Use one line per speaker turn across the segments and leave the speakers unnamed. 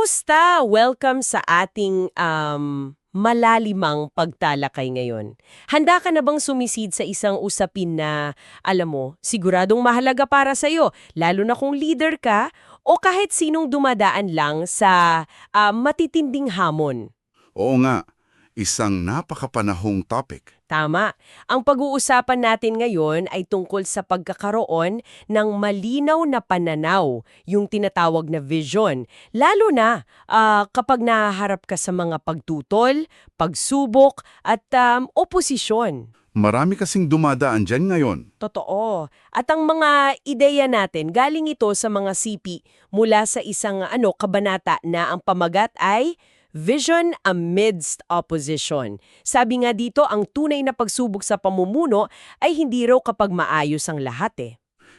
Kamusta? Welcome sa ating um, malalimang pagtalakay ngayon. Handa ka na bang sumisid sa isang usapin na, alam mo, siguradong mahalaga para sa'yo, lalo na kung leader ka o kahit sinong dumadaan lang sa ah, matitinding hamon?
Oo nga, isang napakapanahong topic.
Tama. Ang pag-uusapan natin ngayon ay tungkol sa pagkakaroon ng malinaw na pananaw, yung tinatawag na vision. Lalo na ah, kapag nahaharap ka sa mga pagtutol, pagsubok at um, oposisyon.
Marami kasing dumadaan dyan ngayon.
Totoo. At ang mga ideya natin, galing ito sa mga CP mula sa isang ano kabanata na ang pamagat ay Vision Amidst Opposition. Sabi nga dito, ang tunay na pagsubok sa pamumuno ay hindi raw kapag maayos ang lahat eh.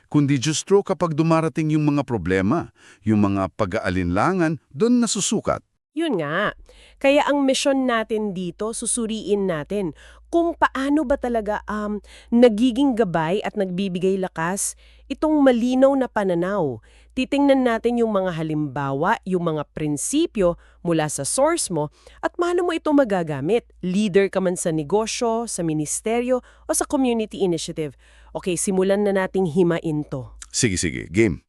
Kundi justro kapag dumarating yung mga problema, yung mga pag-aalinlangan, doon nasusukat.
Yun nga. Kaya ang mission natin dito, susuriin natin kung paano ba talaga um, nagiging gabay at nagbibigay lakas itong malinaw na pananaw. Titingnan natin yung mga halimbawa, yung mga prinsipyo mula sa source mo at paano mo ito magagamit. Leader ka man sa negosyo, sa ministeryo o sa community initiative. Okay, simulan na nating himain to.
Sige, sige, game.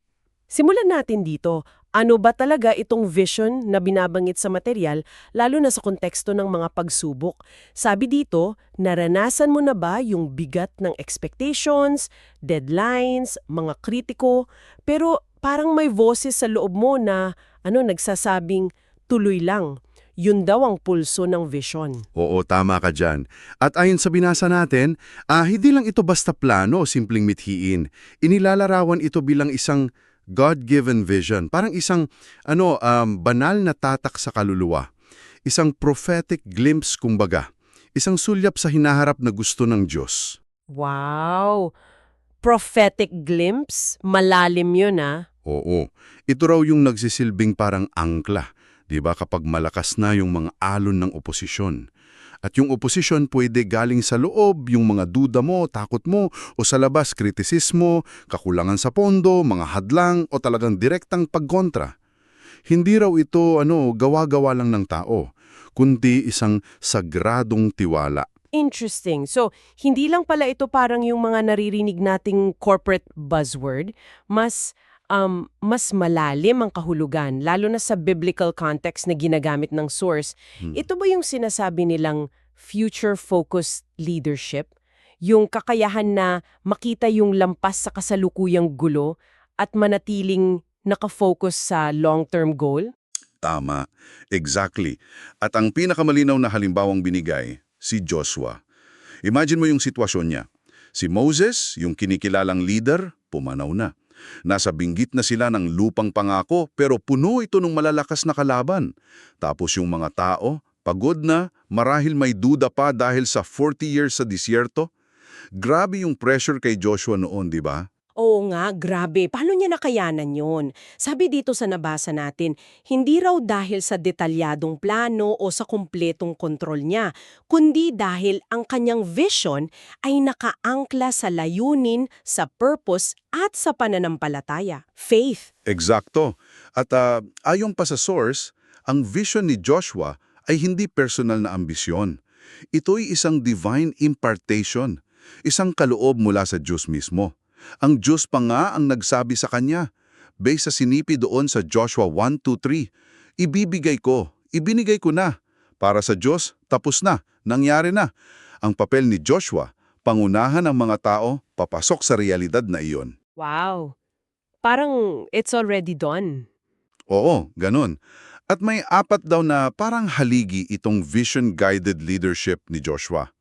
Simulan natin dito. Ano ba talaga itong vision na binabangit sa material, lalo na sa konteksto ng mga pagsubok? Sabi dito, naranasan mo na ba yung bigat ng expectations, deadlines, mga kritiko, pero parang may voices sa loob mo na ano nagsasabing tuloy lang. Yun daw ang pulso ng vision.
Oo, tama ka dyan. At ayon sa binasa natin, ah, hindi lang ito basta plano o simpleng mithiin. Inilalarawan ito bilang isang God-given vision, parang isang ano, um, banal na tatak sa kaluluwa. Isang prophetic glimpse kumbaga. Isang sulyap sa hinaharap na gusto ng Diyos.
Wow! Prophetic glimpse? Malalim yun ah.
Oo, ito raw yung nagsisilbing parang angkla, di ba kapag malakas na yung mga alon ng oposisyon. At yung oposisyon pwede galing sa loob, yung mga duda mo, takot mo, o sa labas, kritisismo, kakulangan sa pondo, mga hadlang, o talagang direktang pagkontra. Hindi raw ito ano, gawa-gawa lang ng tao, kundi isang sagradong tiwala.
Interesting. So, hindi lang pala ito parang yung mga naririnig nating corporate buzzword, mas um, mas malalim ang kahulugan, lalo na sa biblical context na ginagamit ng source.
Hmm.
Ito ba yung sinasabi nilang future-focused leadership? Yung kakayahan na makita yung lampas sa kasalukuyang gulo at manatiling nakafocus sa long-term goal?
Tama, exactly. At ang pinakamalinaw na halimbawang binigay, si Joshua. Imagine mo yung sitwasyon niya. Si Moses, yung kinikilalang leader, pumanaw na. Nasa binggit na sila ng lupang pangako pero puno ito ng malalakas na kalaban. Tapos yung mga tao, pagod na, marahil may duda pa dahil sa 40 years sa disyerto. Grabe yung pressure kay Joshua noon, di ba?
Oo nga, grabe. Paano niya nakayanan yun? Sabi dito sa nabasa natin, hindi raw dahil sa detalyadong plano o sa kumpletong kontrol niya, kundi dahil ang kanyang vision ay nakaangkla sa layunin, sa purpose at sa pananampalataya. Faith.
Eksakto. At ah, ayon pa sa source, ang vision ni Joshua ay hindi personal na ambisyon. Ito'y isang divine impartation, isang kaloob mula sa Diyos mismo. Ang Diyos pa nga ang nagsabi sa kanya, based sa sinipi doon sa Joshua 1.2.3, Ibibigay ko, ibinigay ko na. Para sa Diyos, tapos na, nangyari na. Ang papel ni Joshua, pangunahan ang mga tao, papasok sa realidad na iyon.
Wow. Parang it's already done.
Oo, ganun. At may apat daw na parang haligi itong vision-guided leadership ni Joshua.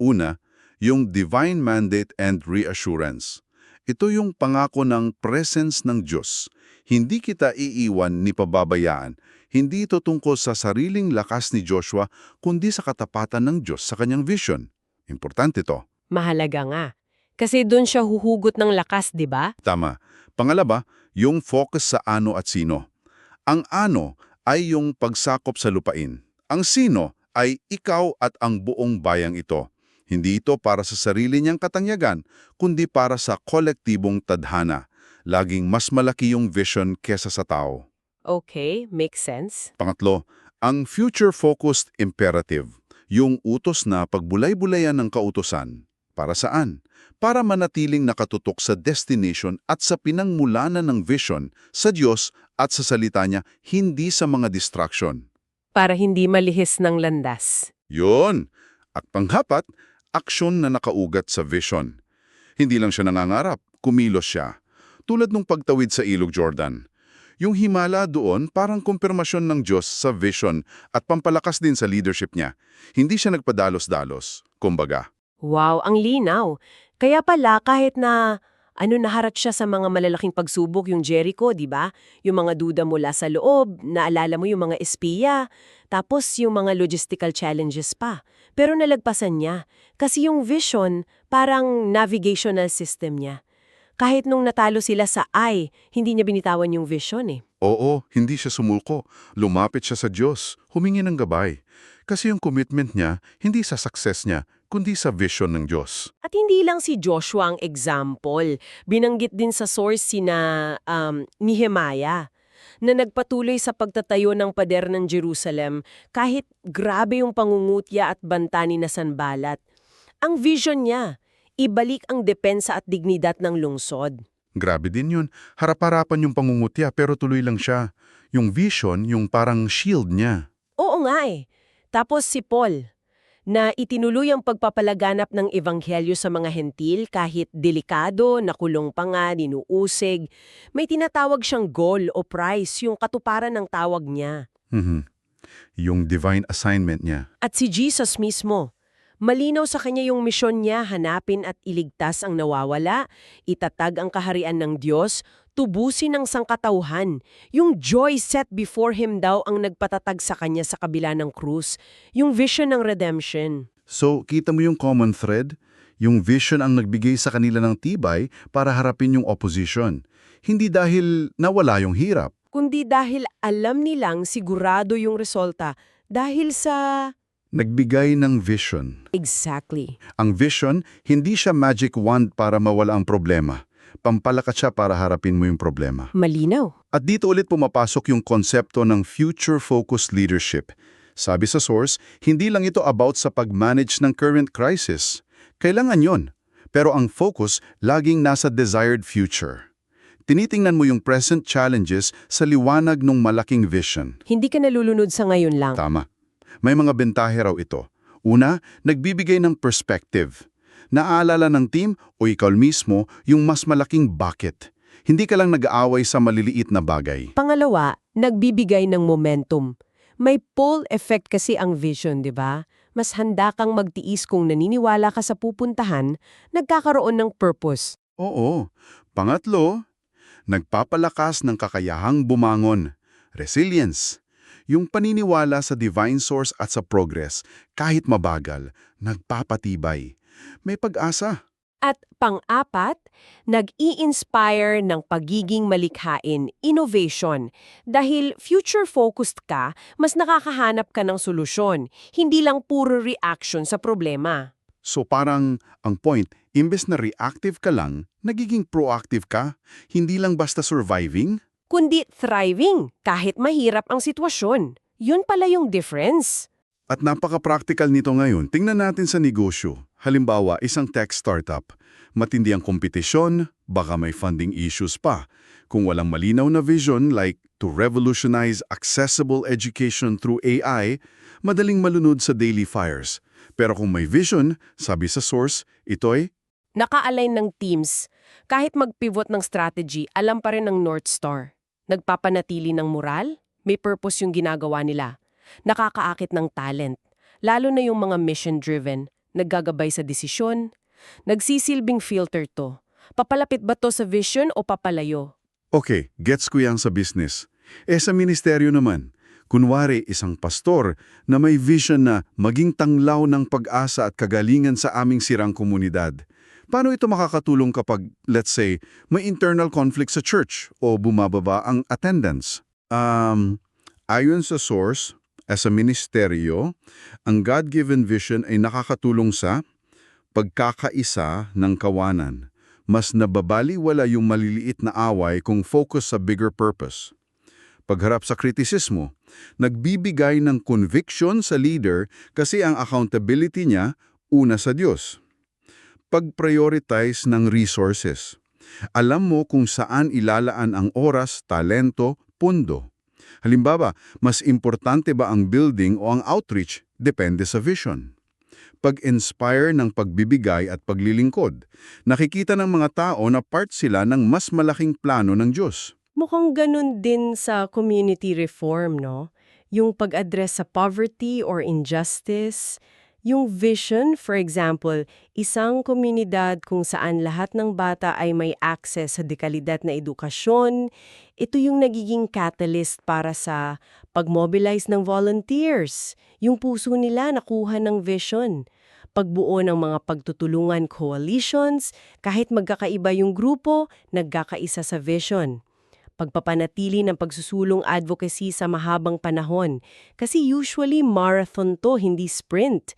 Una, yung divine mandate and reassurance. Ito yung pangako ng presence ng Diyos. Hindi kita iiwan ni pababayaan. Hindi ito tungkol sa sariling lakas ni Joshua, kundi sa katapatan ng Diyos sa kanyang vision. Importante to.
Mahalaga nga. Kasi doon siya huhugot ng lakas, di ba?
Tama. Pangalawa, yung focus sa ano at sino. Ang ano ay yung pagsakop sa lupain. Ang sino ay ikaw at ang buong bayang ito. Hindi ito para sa sarili niyang katangyagan, kundi para sa kolektibong tadhana. Laging mas malaki yung vision kesa sa tao.
Okay, makes sense.
Pangatlo, ang future-focused imperative, yung utos na pagbulay-bulayan ng kautosan. Para saan? Para manatiling nakatutok sa destination at sa pinangmulanan ng vision sa Diyos at sa salita niya, hindi sa mga distraction.
Para hindi malihis ng landas.
Yun! At panghapat, aksyon na nakaugat sa vision. Hindi lang siya nangangarap, kumilos siya. Tulad nung pagtawid sa Ilog Jordan. Yung himala doon parang kumpirmasyon ng Diyos sa vision at pampalakas din sa leadership niya. Hindi siya nagpadalos-dalos, kumbaga.
Wow, ang linaw. Kaya pala kahit na ano naharap siya sa mga malalaking pagsubok yung Jericho, di ba? Yung mga duda mula sa loob, naalala mo yung mga espiya, tapos yung mga logistical challenges pa. Pero nalagpasan niya kasi yung vision parang navigational system niya. Kahit nung natalo sila sa I, hindi niya binitawan yung vision eh.
Oo, hindi siya sumulko. Lumapit siya sa Diyos, humingi ng gabay. Kasi yung commitment niya, hindi sa success niya, kundi sa vision ng Diyos.
At hindi lang si Joshua ang example. Binanggit din sa source sina um, Nehemiah na nagpatuloy sa pagtatayo ng pader ng Jerusalem kahit grabe yung pangungutya at banta ni Sanbalat. Ang vision niya, ibalik ang depensa at dignidad ng lungsod.
Grabe din yun. Harap-harapan yung pangungutya pero tuloy lang siya. Yung vision, yung parang shield niya.
Oo nga eh. Tapos si Paul, na itinuloy ang pagpapalaganap ng ebanghelyo sa mga hentil kahit delikado, nakulong pa nga, dinuusig. May tinatawag siyang goal o prize, yung katuparan ng tawag niya.
Mhm. Yung divine assignment niya.
At si Jesus mismo, malinaw sa kanya yung misyon niya hanapin at iligtas ang nawawala, itatag ang kaharian ng Diyos, tubusin ang sangkatauhan. Yung joy set before him daw ang nagpatatag sa kanya sa kabila ng krus, yung vision ng redemption.
So, kita mo yung common thread? Yung vision ang nagbigay sa kanila ng tibay para harapin yung opposition. Hindi dahil nawala yung hirap.
Kundi dahil alam nilang sigurado yung resulta dahil sa...
Nagbigay ng vision.
Exactly.
Ang vision, hindi siya magic wand para mawala ang problema. Pampalakas siya para harapin mo yung problema.
Malinaw.
At dito ulit pumapasok yung konsepto ng future-focused leadership. Sabi sa source, hindi lang ito about sa pag-manage ng current crisis. Kailangan yon. Pero ang focus laging nasa desired future. Tinitingnan mo yung present challenges sa liwanag ng malaking vision.
Hindi ka nalulunod sa ngayon lang.
Tama. May mga bentahe raw ito. Una, nagbibigay ng perspective. Naaalala ng team o ikaw mismo yung mas malaking bakit. Hindi ka lang nag-aaway sa maliliit na bagay.
Pangalawa, nagbibigay ng momentum. May pull effect kasi ang vision, di ba? Mas handa kang magtiis kung naniniwala ka sa pupuntahan, nagkakaroon ng purpose.
Oo. Pangatlo, nagpapalakas ng kakayahang bumangon. Resilience. Yung paniniwala sa divine source at sa progress, kahit mabagal, nagpapatibay. May pag-asa.
At pang-apat, nag-i-inspire ng pagiging malikhain, innovation. Dahil future-focused ka, mas nakakahanap ka ng solusyon, hindi lang puro reaction sa problema.
So parang, ang point, imbes na reactive ka lang, nagiging proactive ka, hindi lang basta surviving?
Kundi thriving, kahit mahirap ang sitwasyon. Yun pala yung difference.
At napaka-practical nito ngayon. Tingnan natin sa negosyo. Halimbawa, isang tech startup. Matindi ang kompetisyon, baka may funding issues pa. Kung walang malinaw na vision like to revolutionize accessible education through AI, madaling malunod sa daily fires. Pero kung may vision, sabi sa source, ito'y
Naka-align ng teams. Kahit mag-pivot ng strategy, alam pa rin ng North Star. Nagpapanatili ng moral, may purpose yung ginagawa nila. Nakakaakit ng talent. Lalo na yung mga mission-driven, naggagabay sa desisyon. Nagsisilbing filter to. Papalapit ba to sa vision o papalayo?
Okay, gets ko yan sa business. Eh sa ministeryo naman, kunwari isang pastor na may vision na maging tanglaw ng pag-asa at kagalingan sa aming sirang komunidad. Paano ito makakatulong kapag, let's say, may internal conflict sa church o bumababa ang attendance? Um, ayon sa source, as a ministeryo, ang God-given vision ay nakakatulong sa pagkakaisa ng kawanan. Mas nababaliwala yung maliliit na away kung focus sa bigger purpose. Pagharap sa kritisismo, nagbibigay ng conviction sa leader kasi ang accountability niya una sa Diyos. Pag-prioritize ng resources. Alam mo kung saan ilalaan ang oras, talento, pundo. Halimbawa, mas importante ba ang building o ang outreach? Depende sa vision. Pag-inspire ng pagbibigay at paglilingkod. Nakikita ng mga tao na part sila ng mas malaking plano ng Diyos.
Mukhang ganun din sa community reform, no? Yung pag-address sa poverty or injustice. Yung vision, for example, isang komunidad kung saan lahat ng bata ay may access sa dekalidad na edukasyon, ito yung nagiging catalyst para sa pag-mobilize ng volunteers. Yung puso nila nakuha ng vision. Pagbuo ng mga pagtutulungan coalitions, kahit magkakaiba yung grupo, nagkakaisa sa vision pagpapanatili ng pagsusulong advocacy sa mahabang panahon. Kasi usually marathon to, hindi sprint.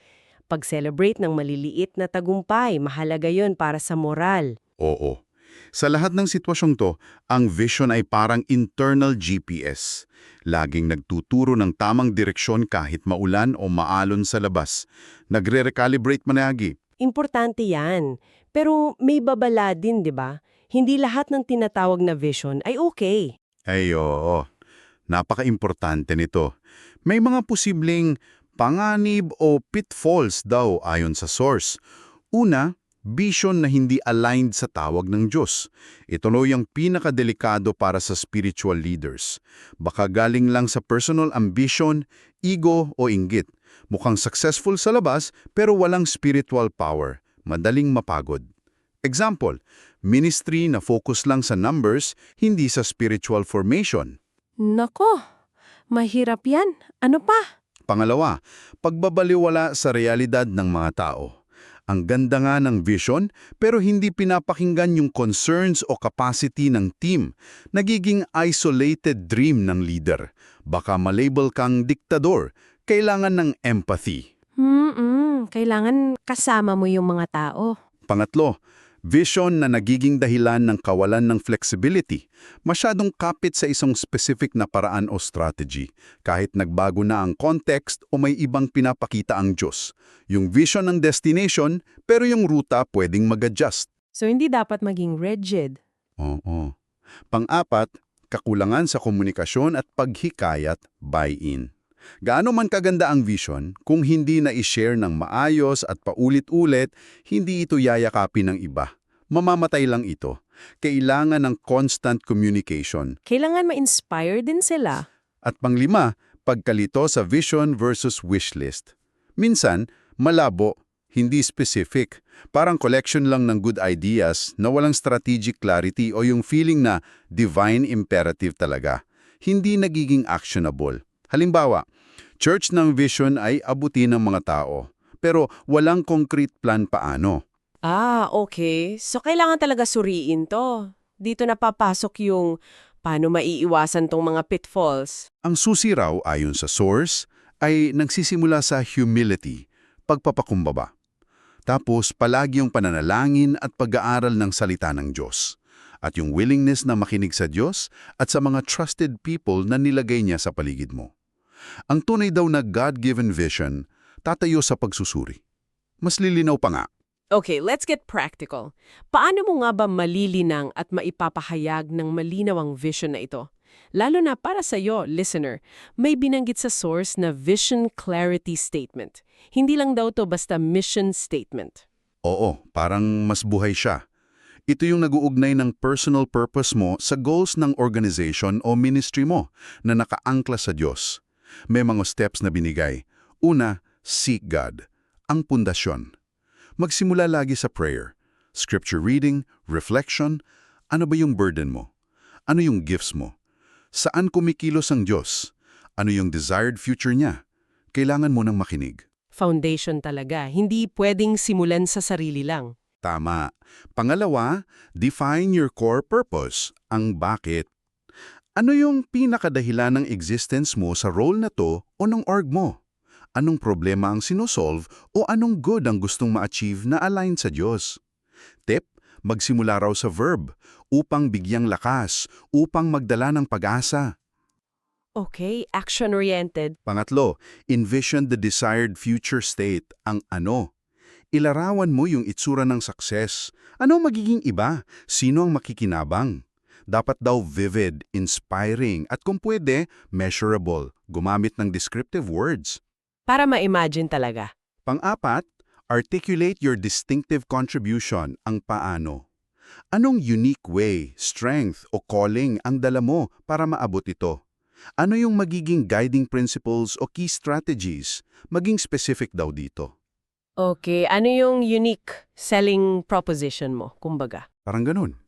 Pag-celebrate ng maliliit na tagumpay, mahalaga yon para sa moral.
Oo. Sa lahat ng sitwasyong to, ang vision ay parang internal GPS. Laging nagtuturo ng tamang direksyon kahit maulan o maalon sa labas. Nagre-recalibrate managi.
Importante yan. Pero may babala din, di ba? Hindi lahat ng tinatawag na vision ay okay.
Ay oo, napaka-importante nito. May mga posibleng panganib o pitfalls daw ayon sa source. Una, vision na hindi aligned sa tawag ng Diyos. Ito no yung pinakadelikado para sa spiritual leaders. Baka galing lang sa personal ambition, ego o inggit. Mukhang successful sa labas pero walang spiritual power. Madaling mapagod. Example, ministry na focus lang sa numbers, hindi sa spiritual formation.
Nako, mahirap yan. Ano pa?
Pangalawa, pagbabaliwala sa realidad ng mga tao. Ang ganda nga ng vision pero hindi pinapakinggan yung concerns o capacity ng team. Nagiging isolated dream ng leader. Baka malabel kang diktador. Kailangan ng empathy.
Hmm, kailangan kasama mo yung mga tao.
Pangatlo, vision na nagiging dahilan ng kawalan ng flexibility, masyadong kapit sa isang specific na paraan o strategy, kahit nagbago na ang context o may ibang pinapakita ang Diyos. Yung vision ng destination, pero yung ruta pwedeng mag-adjust.
So hindi dapat maging rigid.
Oo. Pang-apat, kakulangan sa komunikasyon at paghikayat, buy-in. Gaano man kaganda ang vision, kung hindi na i-share ng maayos at paulit-ulit, hindi ito yayakapin ng iba. Mamamatay lang ito. Kailangan ng constant communication.
Kailangan ma-inspire din sila.
At panglima, pagkalito sa vision versus wish list. Minsan, malabo, hindi specific. Parang collection lang ng good ideas na walang strategic clarity o yung feeling na divine imperative talaga. Hindi nagiging actionable. Halimbawa, church ng vision ay abutin ng mga tao, pero walang concrete plan paano.
Ah, okay. So kailangan talaga suriin to. Dito napapasok yung paano maiiwasan tong mga pitfalls.
Ang susi raw ayon sa source ay nagsisimula sa humility, pagpapakumbaba. Tapos palagi yung pananalangin at pag-aaral ng salita ng Diyos. At yung willingness na makinig sa Diyos at sa mga trusted people na nilagay niya sa paligid mo. Ang tunay daw na God-given vision, tatayo sa pagsusuri. Mas lilinaw pa nga.
Okay, let's get practical. Paano mo nga ba malilinang at maipapahayag ng malinaw ang vision na ito? Lalo na para sa iyo, listener, may binanggit sa source na Vision Clarity Statement. Hindi lang daw to basta mission statement.
Oo, parang mas buhay siya. Ito yung naguugnay ng personal purpose mo sa goals ng organization o ministry mo na nakaangkla sa Diyos. May mga steps na binigay. Una, seek God, ang pundasyon. Magsimula lagi sa prayer, scripture reading, reflection. Ano ba yung burden mo? Ano yung gifts mo? Saan kumikilos ang Diyos? Ano yung desired future niya? Kailangan mo nang makinig.
Foundation talaga. Hindi pwedeng simulan sa sarili lang.
Tama. Pangalawa, define your core purpose, ang bakit. Ano yung pinakadahilan ng existence mo sa role na to o ng org mo? Anong problema ang sinosolve o anong good ang gustong ma-achieve na align sa Diyos? Tip, magsimula raw sa verb upang bigyang lakas, upang magdala ng pag-asa.
Okay, action-oriented.
Pangatlo, envision the desired future state, ang ano. Ilarawan mo yung itsura ng success. Ano magiging iba? Sino ang makikinabang? Dapat daw vivid, inspiring, at kung pwede, measurable. Gumamit ng descriptive words.
Para ma-imagine talaga.
Pang-apat, articulate your distinctive contribution, ang paano. Anong unique way, strength o calling ang dala mo para maabot ito? Ano yung magiging guiding principles o key strategies? Maging specific daw dito.
Okay, ano yung unique selling proposition mo, kumbaga?
Parang ganun.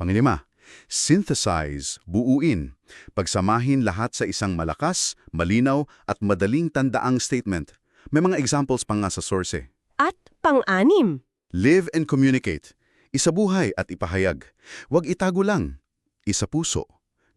Panglima, synthesize, buuin. Pagsamahin lahat sa isang malakas, malinaw at madaling tandaang statement. May mga examples pa nga sa source eh.
At pang-anim.
Live and communicate. Isabuhay at ipahayag. Huwag itago lang. Isa puso.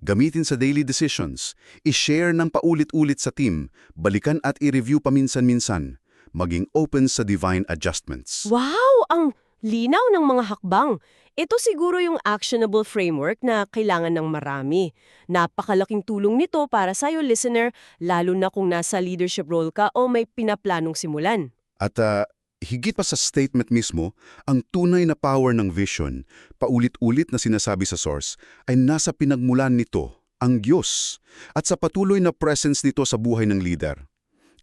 Gamitin sa daily decisions. I-share ng paulit-ulit sa team. Balikan at i-review paminsan-minsan. Maging open sa divine adjustments.
Wow! Ang linaw ng mga hakbang. Ito siguro yung actionable framework na kailangan ng marami. Napakalaking tulong nito para sa'yo, listener, lalo na kung nasa leadership role ka o may pinaplanong simulan.
At ah, higit pa sa statement mismo, ang tunay na power ng vision, paulit-ulit na sinasabi sa source, ay nasa pinagmulan nito, ang Diyos, at sa patuloy na presence nito sa buhay ng leader.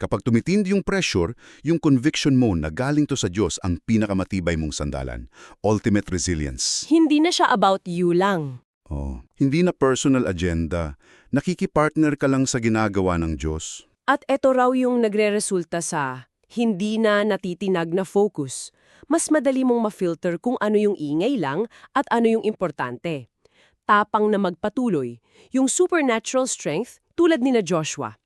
Kapag tumitindi yung pressure, yung conviction mo na galing to sa Diyos ang pinakamatibay mong sandalan. Ultimate resilience.
Hindi na siya about you lang.
Oh, hindi na personal agenda. Nakikipartner ka lang sa ginagawa ng Diyos.
At ito raw yung nagre-resulta sa hindi na natitinag na focus. Mas madali mong ma-filter kung ano yung ingay lang at ano yung importante. Tapang na magpatuloy, yung supernatural strength tulad ni na Joshua.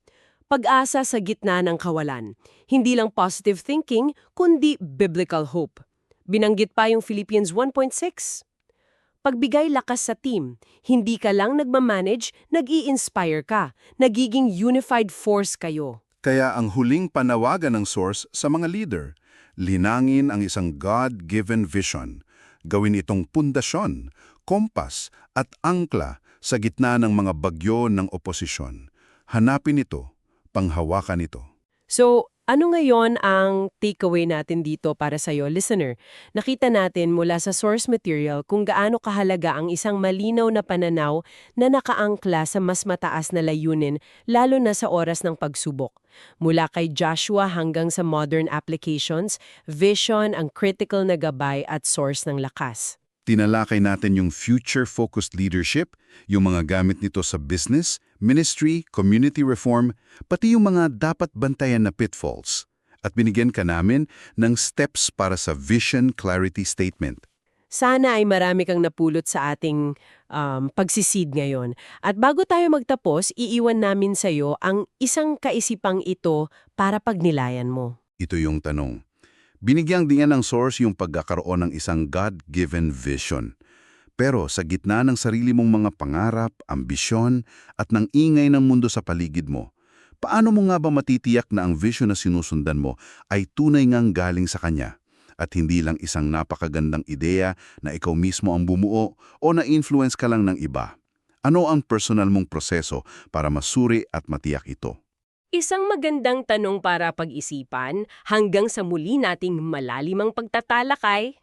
Pag-asa sa gitna ng kawalan. Hindi lang positive thinking, kundi biblical hope. Binanggit pa yung Philippians 1.6. Pagbigay lakas sa team, hindi ka lang nagmamanage, nag-i-inspire ka, nagiging unified force kayo.
Kaya ang huling panawagan ng source sa mga leader, linangin ang isang God-given vision. Gawin itong pundasyon, kompas at angkla sa gitna ng mga bagyo ng oposisyon. Hanapin ito, panghawakan ito.
So, ano ngayon ang takeaway natin dito para sa'yo, listener? Nakita natin mula sa source material kung gaano kahalaga ang isang malinaw na pananaw na nakaangkla sa mas mataas na layunin, lalo na sa oras ng pagsubok. Mula kay Joshua hanggang sa modern applications, vision ang critical na gabay at source ng lakas.
Tinalakay natin yung future-focused leadership, yung mga gamit nito sa business, ministry, community reform, pati yung mga dapat bantayan na pitfalls. At binigyan ka namin ng steps para sa vision clarity statement.
Sana ay marami kang napulot sa ating um, pagsisid ngayon. At bago tayo magtapos, iiwan namin sa iyo ang isang kaisipang ito para pagnilayan mo.
Ito yung tanong. Binigyang diyan ng source yung pagkakaroon ng isang God-given vision. Pero sa gitna ng sarili mong mga pangarap, ambisyon, at ng ingay ng mundo sa paligid mo, paano mo nga ba matitiyak na ang vision na sinusundan mo ay tunay ngang galing sa Kanya? At hindi lang isang napakagandang ideya na ikaw mismo ang bumuo o na-influence ka lang ng iba. Ano ang personal mong proseso para masuri at matiyak ito?
Isang magandang tanong para pag-isipan hanggang sa muli nating malalimang pagtatalakay.